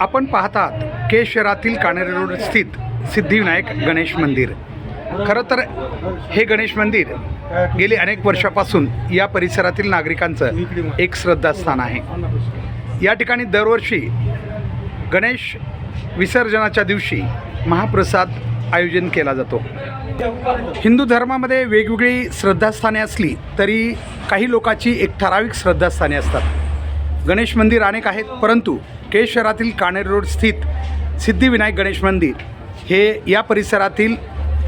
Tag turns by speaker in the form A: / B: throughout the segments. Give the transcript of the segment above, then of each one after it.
A: आपण पाहतात के शहरातील कानेरी रोड स्थित सिद्धिविनायक गणेश मंदिर. खरं तर हे गणेश मंदिर गेली अनेक वर्षापासून या परिसरातील नागरिकांचं एक श्रद्धास्थान आहे. या ठिकाणी दरवर्षी गणेश विसर्जनाच्या दिवशी महाप्रसाद आयोजन केला जातो. हिंदू धर्मामध्ये वेगवेगळी श्रद्धास्थाने असली तरी काही लोकांची एक ठराविक श्रद्धास्थाने असतात. गणेश मंदिर अनेक आहेत परंतु के शहरातील काणेर रोड स्थित सिद्धिविनायक गणेश मंदिर हे या परिसरातील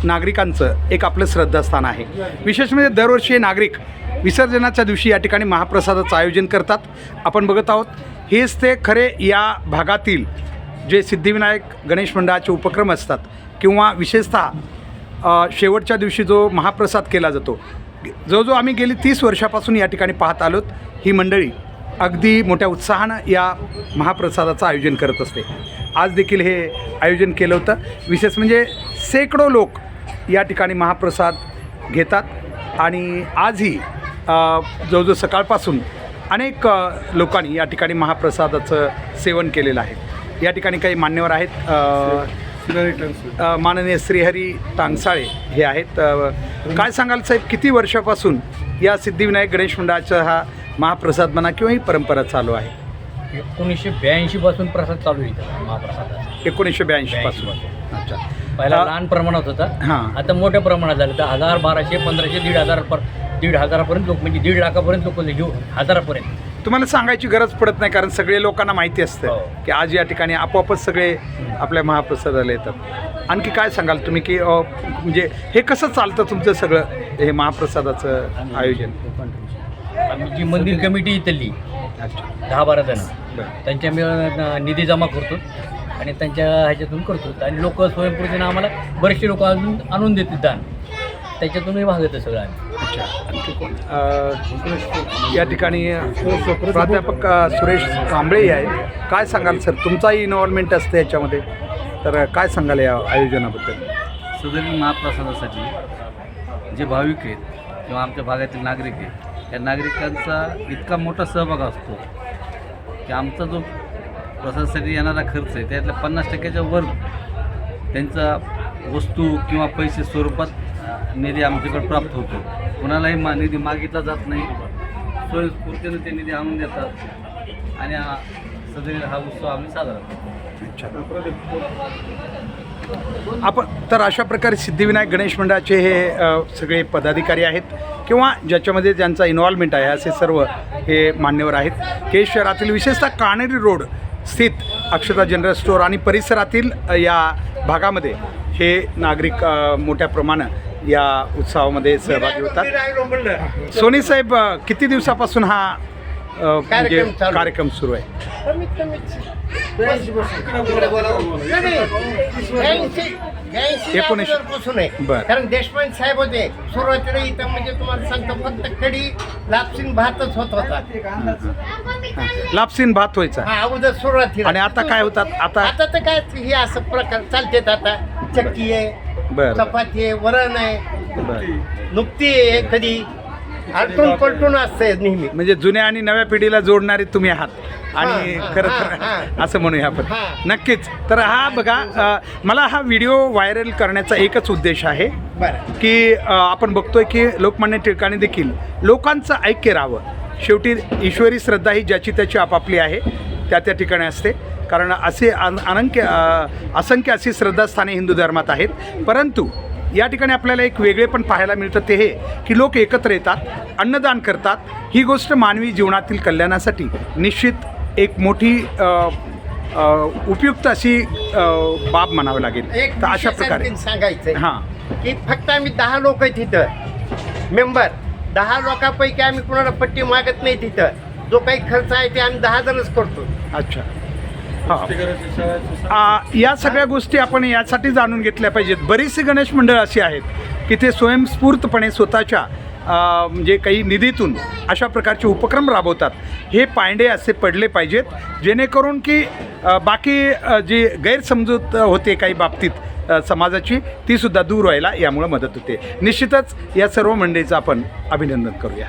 A: नागरिकांचं एक आपलं श्रद्धास्थान आहे. विशेष म्हणजे दरवर्षी हे नागरिक विसर्जनाच्या दिवशी या ठिकाणी महाप्रसादाचं आयोजन करतात. आपण बघत आहोत हेच ते खरे या भागातील जे सिद्धिविनायक गणेश मंडळाचे उपक्रम असतात किंवा विशेषतः शेवटच्या दिवशी जो महाप्रसाद केला जातो. जो जो आम्ही गेली तीस वर्षापासून या ठिकाणी पाहत आलोत ही मंडळी अगदी मोठ्या उत्साहानं या महाप्रसादाचं आयोजन करत असते. आज देखील हे आयोजन केलं होतं. विशेष म्हणजे शेकडो लोक या ठिकाणी महाप्रसाद घेतात आणि आजही जवळजवळ सकाळपासून अनेक लोकांनी या ठिकाणी महाप्रसादाचं सेवन केलेलं आहे. या ठिकाणी काही मान्यवर आहेत माननीय श्रीहरी टांगसाळे हे आहेत. काय सांगाल साहेब किती वर्षापासून या सिद्धिविनायक गणेश मंडळाचा हा महाप्रसाद म्हणा किंवा ही परंपरा चालू आहे.
B: एकोणीसशे ब्याऐंशी पासून प्रसाद चालू आहे इथं महाप्रसादाचा.
A: एकोणीसशे ब्याऐंशी
B: 82
A: पासून. अच्छा.
B: पहिला लहान प्रमाणात होता.
A: हां.
B: आता मोठ्या प्रमाणात झालं. तर हजार बाराशे पंधराशे दीड हजार पर दीड हजारापर्यंत लोक म्हणजे दीड लाखापर्यंत लोक घेऊ हजारापर्यंत.
A: तुम्हाला सांगायची गरज पडत नाही कारण सगळे लोकांना माहिती असतं
B: हो.
A: की आज या ठिकाणी आपोआपच सगळे आपल्या महाप्रसादाला येतात. आणखी काय सांगाल तुम्ही की अ, म्हणजे हे कसं चालतं तुमचं सगळं हे महाप्रसादाचं आयोजन?
B: आम्ही जी मंदिर कमिटी इथली दहा बारा जण. त्यांच्या मिळून निधी जमा करतो आणि त्यांच्या ह्याच्यातून करतो. आणि लोक स्वयंपूर्तीनं आम्हाला बरेचसे लोक अजून आणून देतात दान. त्याच्यातूनही भाग येतं सगळं आम्ही.
A: या ठिकाणी प्राध्यापक सुरेश कांबळे आहे. काय सांगाल सर? तुमचाही इन्व्हॉल्वमेंट असते याच्यामध्ये. तर काय सांगाल या आयोजनाबद्दल?
C: सदरील महाप्रसादासाठी जे भाविक आहेत किंवा आमच्या भागातील नागरिक आहेत या नागरिकांचा इतका मोठा सहभाग असतो की आमचा जो प्रसादासाठी येणारा खर्च आहे त्यातल्या पन्नास टक्क्याच्या वर त्यांचा वस्तू किंवा पैसे स्वरूपात निधी आमच्याकडे प्राप्त होतो. कुणालाही मा निधी मागितला जात नाही. स्वयंस्फूर्तीनं ते निधी आणून देतात. आणि हा हा उत्सव आम्ही साजरा करतो.
A: अच्छा आपण तर अशा प्रकारे सिद्धिविनायक गणेश मंडळाचे हे अ, सगळे पदाधिकारी आहेत किंवा ज्याच्यामध्ये ज्यांचा इन्व्हॉल्वमेंट आहे असे सर्व हे मान्यवर आहेत. के शहरातील विशेषतः कानेरी रोड स्थित अक्षता जनरल स्टोअर आणि परिसरातील अ, या भागामध्ये हे नागरिक अ, मोठ्या प्रमाणात या उत्सवामध्ये सहभागी होतात. सोनी साहेब अ, किती दिवसापासून हा म्हणजे
D: कार्यक्रम चालू.
A: कार्यक्रम सुरू आहे.
D: कमीत कमी ब्याऐंशी
A: एकोणीसशे.
D: पासून आहे.
A: बरं.
D: कारण देशपांडे साहेब होते. सुरुवातीला इथं म्हणजे तुम्हाला सांगतो फक्त कडी लापसीन भातच होत होता.
A: लापसीन भात व्हायचा.
D: हा अगोदर सुरुवातीला.
A: आणि आता काय होतात? आता
D: आता तर काय हे असं प्रकार चालतेत आता. चक्की आहे
A: बरं
D: चपाती आहे वरण आहे.
A: बरं.
D: नुकती आहे कधी आलटून पलटून असतंय नेहमी.
A: म्हणजे जुन्या आणि नव्या पिढीला जोडणारे तुम्ही आहात. आणि खरं तर. असं म्हणूया आपण. नक्कीच. तर हा बघा मला हा व्हिडिओ व्हायरल करण्याचा एकच उद्देश आहे की आपण बघतोय की लोकमान्य टिळकाने देखील लोकांचं ऐक्य राहावं. शेवटी ईश्वरी श्रद्धा ही ज्याची त्याची आपापली आहे त्या त्या ठिकाणी असते. कारण असे अन अनंक्य अ, असंख्य अशी श्रद्धास्थाने हिंदू धर्मात आहेत. परंतु या ठिकाणी आपल्याला एक वेगळे पण पाहायला मिळतं ते हे की लोक एकत्र येतात अन्नदान करतात. ही गोष्ट मानवी जीवनातील कल्याणासाठी निश्चित एक मोठी उपयुक्त अशी बाब म्हणावी लागेल.
D: एक
A: तर अशा प्रकारे.
D: सांगायचंय
A: हां.
D: की फक्त आम्ही दहा लोक आहेत तिथं मेंबर दहा लोकांपैकी आम्ही कुणाला पट्टी मागत नाही तिथं. जो काही खर्च आहे ते आम्ही दहा जणच करतो.
A: अच्छा. आ, या सगळ्या गोष्टी आपण यासाठी जाणून घेतल्या पाहिजेत. बरीचशी गणेश मंडळ अशी आहेत की ते स्वयंस्फूर्तपणे स्वतःच्या म्हणजे काही निधीतून अशा प्रकारचे उपक्रम राबवतात. हे पायंडे असे पडले पाहिजेत जेणेकरून की बाकी जी गैरसमजूत होते काही बाबतीत समाजाची तीसुद्धा दूर व्हायला यामुळे मदत होते. निश्चितच या सर्व मंडळीचं आपण अभिनंदन करूया.